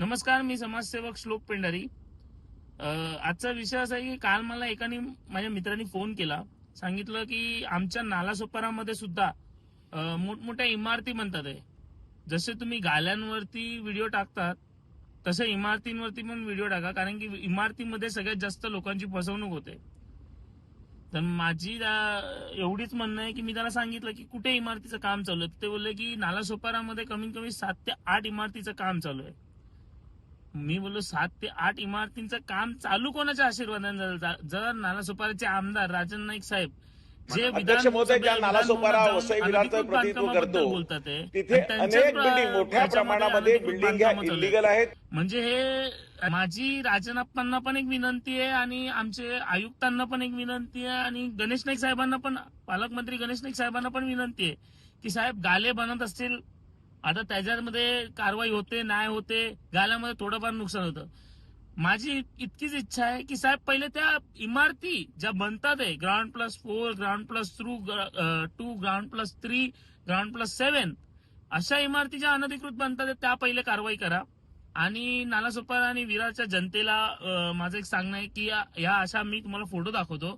नमस्कार मी समाजसेवक श्लोक पेंढारी आजचा विषय असा आहे की काल मला एकाने माझ्या मित्रांनी फोन केला. सांगितलं की आमच्या नालासोपारामध्ये सुद्धा मोठमोठ्या इमारती म्हणतात आहे जसे तुम्ही गाल्यांवरती व्हिडिओ टाकतात तसे इमारतींवरती पण व्हिडिओ टाका कारण की इमारतीमध्ये सगळ्यात जास्त लोकांची फसवणूक होते. तर माझी एवढीच म्हणणं आहे की मी त्याला सांगितलं की कुठे इमारतीचं काम चालू आहे? ते बोलले की नालासोपारामध्ये कमीत कमी सात ते आठ इमारतीचं काम चालू आहे. मी बोललो सात ते आठ इमारतींचं काम चालू कोणाच्या आशीर्वादाने झालं जर नालासोपाराचे आमदार राजन नाईक साहेब जे अध्यक्ष महोदय, ज्या नालासोपारा वसई प्रतिनिधित्व करतो. तिथे अनेक बिल्डिंग मोठ्या प्रमाणामध्ये बिल्डिंग. इलिगल आहेत म्हणजे हे माझी राजनाप्पांना पण एक विनंती आहे आणि आमचे आयुक्तांना पण एक विनंती आहे आणि गणेश नाईक साहेबांना पण पालकमंत्री गणेश नाईक साहेबांना पण विनंती आहे की साहेब गाले बनत असतील आता त्याच्यामध्ये कारवाई होते नाही होते गाल्यामध्ये थोडंफार नुकसान होतं. माझी इतकीच इच्छा आहे की साहेब पहिले त्या इमारती ज्या बनतात आहे ground plus four ground plus through to ground plus three ground plus seven अशा इमारती ज्या अनधिकृत बनतात त्या पहिले कारवाई करा. आणि नालासोपारा आणि विरारच्या जनतेला माझं एक सांगणं आहे की या अशा मी तुम्हाला फोटो दाखवतो.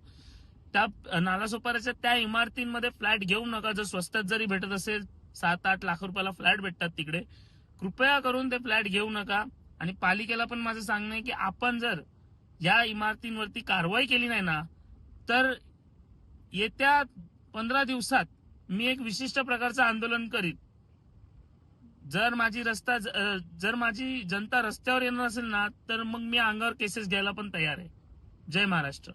त्या नालासोपाराच्या त्या इमारतींमध्ये फ्लॅट घेऊ नका जर स्वस्तात जरी भेटत असेल सात आठ लाख रुपयाला फ्लॅट भेटतात तिकडे. कृपया करून ते फ्लॅट घेऊ नका. आणि पालिकेला पण माझं सांगणं आहे की आपण जर या इमारतींवरती कारवाई केली नाही ना तर येत्या पंधरा दिवसात मी एक विशिष्ट प्रकारचं आंदोलन करीन. जर माझी रस्ता जर माझी जनता रस्त्यावर येणार असेल ना तर मग मी अंगावर केसेस घ्यायला पण तयार आहे. जय महाराष्ट्र.